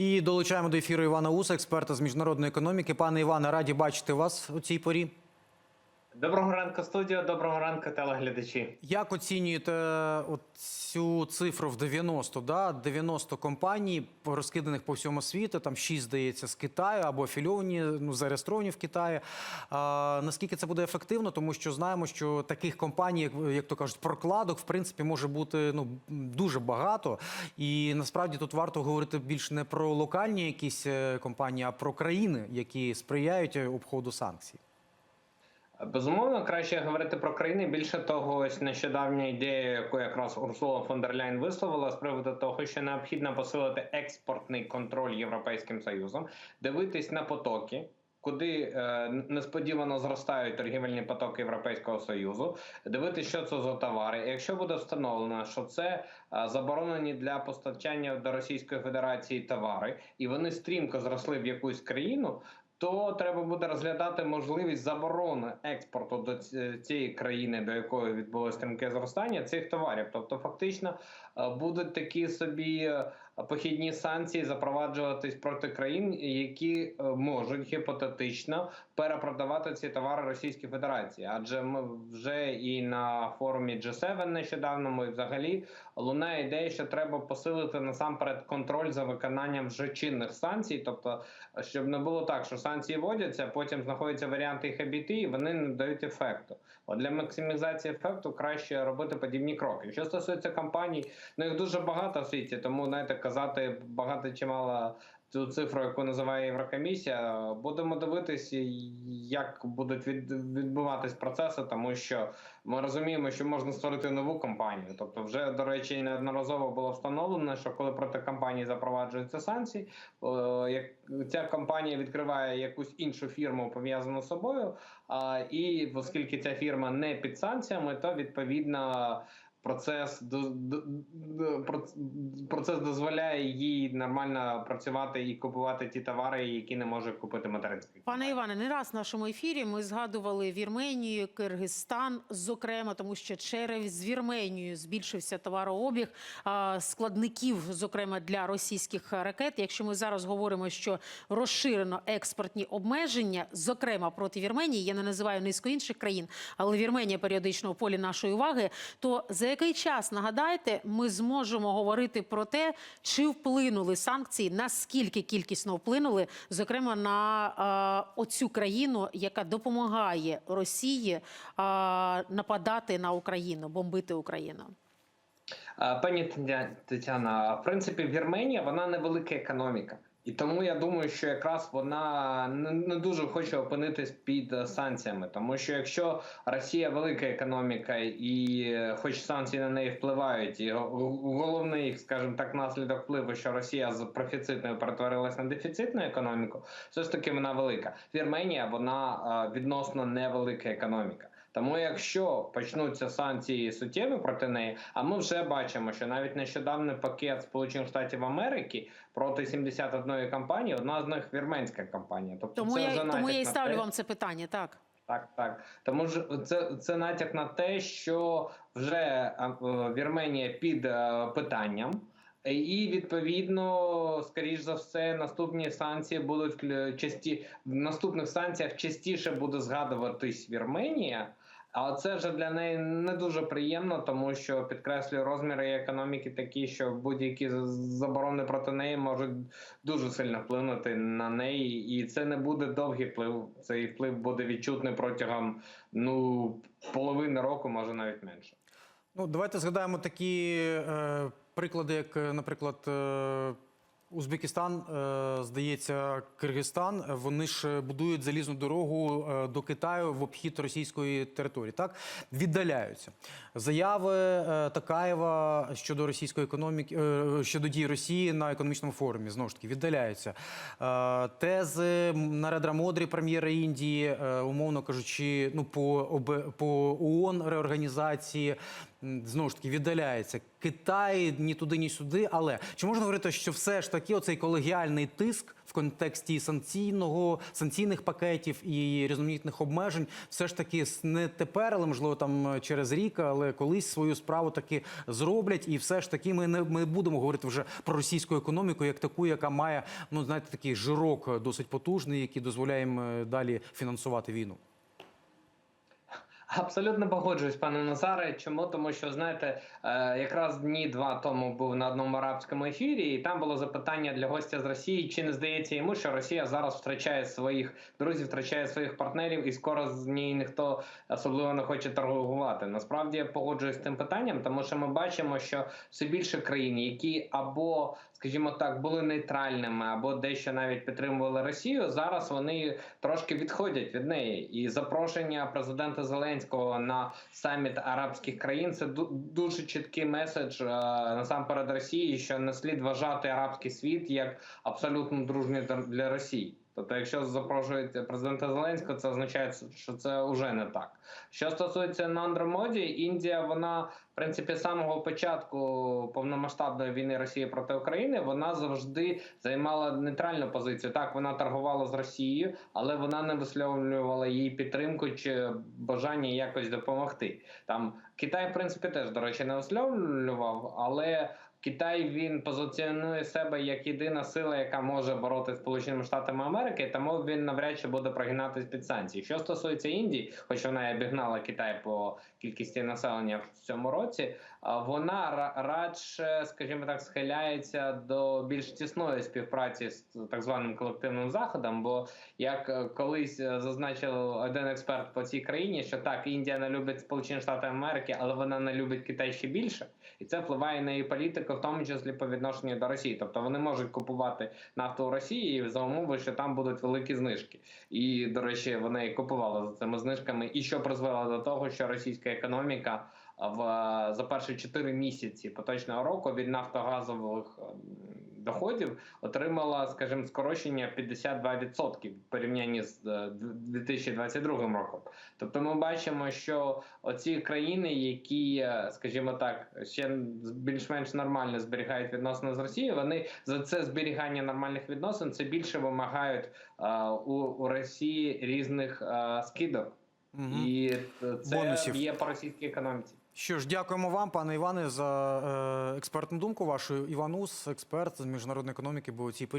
І долучаємо до ефіру Івана Уса, експерта з міжнародної економіки. Пане Іване, раді бачити вас у цій порі. Доброго ранку, студія. Доброго ранку, телеглядачі. Як оцінюєте от цю цифру в 90, да? 90 компаній, розкиданих по всьому світу, там 6, здається, з Китаю або афільовані, ну, зареєстровані в Китаї. А, наскільки це буде ефективно? Тому що знаємо, що таких компаній, як, як то кажуть, прокладок, в принципі, може бути ну, дуже багато. І насправді тут варто говорити більш не про локальні якісь е, компанії, а про країни, які сприяють е, обходу санкцій. Безумовно, краще говорити про країни. Більше того, ось нещодавня ідея, яку якраз Урсула фон дер Ляйн висловила з приводу того, що необхідно посилити експортний контроль Європейським Союзом, дивитись на потоки. Куди е, несподівано зростають торгівельні потоки Європейського союзу, дивитися, що це за товари. Якщо буде встановлено, що це е, заборонені для постачання до Російської Федерації товари, і вони стрімко зросли в якусь країну, то треба буде розглядати можливість заборони експорту до ць- цієї країни, до якої відбулося стрімке зростання цих товарів. Тобто, фактично е, будуть такі собі е, похідні санкції запроваджуватись проти країн, які е, можуть гіпотетично перепродавати ці товари Російській Федерації. Адже ми вже і на форумі G7 нещодавно і взагалі лунає ідея, що треба посилити насамперед контроль за виконанням вже чинних санкцій, тобто щоб не було так, що санкції вводяться, потім знаходяться варіанти їх обійти, і вони не дають ефекту. От для максимізації ефекту краще робити подібні кроки. Що стосується компаній, ну їх дуже багато в світі, тому знаєте, казати багато чи мало цю цифру, яку називає Єврокомісія. Будемо дивитися, як будуть від, відбуватись процеси, тому що ми розуміємо, що можна створити нову компанію. Тобто, вже до речі, неодноразово було встановлено, що коли проти компанії запроваджуються санкції, як ця компанія відкриває якусь іншу фірму пов'язану з собою. А, і оскільки ця фірма не під санкціями, то відповідно. Процес процес дозволяє їй нормально працювати і купувати ті товари, які не може купити материнський. Пане Іване, не раз в нашому ефірі ми згадували Вірменію, Киргизстан, зокрема, тому що через Вірменію збільшився товарообіг складників, зокрема для російських ракет. Якщо ми зараз говоримо, що розширено експортні обмеження, зокрема проти Вірменії, я не називаю низку інших країн, але Вірменія періодично у полі нашої уваги. То за який час нагадайте, ми зможемо говорити про те, чи вплинули санкції, наскільки кількісно вплинули, зокрема на е, оцю країну, яка допомагає Росії е, нападати на Україну, бомбити Україну. Пані Тетя- Тетяна, в принципі, Вірменія вона невелика економіка. І тому я думаю, що якраз вона не, дуже хоче опинитись під е, санкціями, тому що якщо Росія велика економіка і е, хоч санкції на неї впливають, і головний їх, скажімо так, наслідок впливу, що Росія з профіцитної перетворилась на дефіцитну економіку, все ж таки вона велика. Вірменія вона е, відносно невелика економіка. Тому, якщо почнуться санкції суттєві проти неї, а ми вже бачимо, що навіть нещодавний пакет Сполучених Штатів Америки проти 71 компанії, одна з них вірменська компанія. Тобто Тому це я вже тому я і ставлю те- вам це питання. Так так, так. Тому ж це, це натяк на те, що вже е, е, Вірменія під е, питанням. І відповідно, скоріш за все, наступні санкції будуть вклю- часті в наступних санкціях частіше буде згадуватись Вірменія. А це вже для неї не дуже приємно, тому що підкреслюю розміри економіки такі, що будь-які заборони проти неї можуть дуже сильно вплинути на неї, і це не буде довгий вплив. Цей вплив буде відчутний протягом ну половини року, може навіть менше. Ну, давайте згадаємо такі е, приклади, як, наприклад, е, Узбекистан, е, здається, Киргизстан. Вони ж будують залізну дорогу е, до Китаю в обхід російської території. Так віддаляються заяви е, Такаєва щодо російської економіки, щодо дій Росії на економічному форумі. Знову ж таки, віддаляються тези Наредра Модрі, прем'єра Індії, умовно кажучи, ну по ОБ, ООН реорганізації. Знову ж таки віддаляється. Китай ні туди, ні сюди. Але чи можна говорити, що все ж таки оцей колегіальний тиск в контексті санкційного санкційних пакетів і різноманітних обмежень, все ж таки не тепер, але можливо там е, через рік, але колись свою справу таки зроблять, і все ж таки ми не ми будемо говорити вже про російську економіку як таку, яка має ну знаєте такий жирок е, досить потужний, який дозволяє їм е, далі фінансувати війну. Абсолютно погоджуюсь, пане Назаре. Чому? Тому що знаєте, е, якраз дні два тому був на одному арабському ефірі, і там було запитання для гостя з Росії: чи не здається йому, що Росія зараз втрачає своїх друзів, втрачає своїх партнерів, і скоро з ній ніхто особливо не хоче торгувати. Насправді я погоджуюсь з тим питанням, тому що ми бачимо, що все більше країн, які або скажімо так, були нейтральними або дещо навіть підтримували Росію. Зараз вони трошки відходять від неї. І запрошення президента Зеленського на саміт арабських країн це дуже чіткий меседж е, насамперед Росії, що не слід вважати арабський світ як абсолютно дружній для Росії. Тобто, якщо запрошують президента Зеленського, це означає, що це вже не так. Що стосується Нандра Моді, Індія, вона в принципі з самого початку повномасштабної війни Росії проти України вона завжди займала нейтральну позицію. Так, вона торгувала з Росією, але вона не висловлювала її підтримку чи бажання якось допомогти. Там Китай, в принципі, теж до речі, не висловлював, але Китай він позиціонує себе як єдина сила, яка може боротися з Сполученими Штатами Америки, тому він навряд чи буде прогинатись під санкції. Що стосується Індії, хоч вона і обігнала Китай по кількості населення в цьому році, вона радше, скажімо так, схиляється до більш тісної співпраці з так званим колективним заходом. Бо як е, колись е, зазначив один експерт по цій країні, що так Індія не любить Сполучені Штати Америки, але вона не любить Китай ще більше, і це впливає на її політику, в тому числі по відношенню до Росії. Тобто вони можуть купувати нафту у Росії за умови, що там будуть великі знижки. І до речі, вони купували за цими знижками, і що призвело до того, що російська економіка в за перші 4 місяці поточного року від нафтогазових ем, доходів отримала, скажімо, скорочення 52% в порівнянні з е, 2022 роком. Тобто, ми бачимо, що оці країни, які, е, скажімо так, ще більш-менш нормально зберігають відносини з Росією, вони за це зберігання нормальних відносин це більше вимагають е, у, у Росії різних е, скидок. Мгм. І це Бонусів. є по російській економіці. Що ж, дякуємо вам, пане Іване, за е, експертну думку вашу. Іванус, експерт з міжнародної економіки, був у цій порі.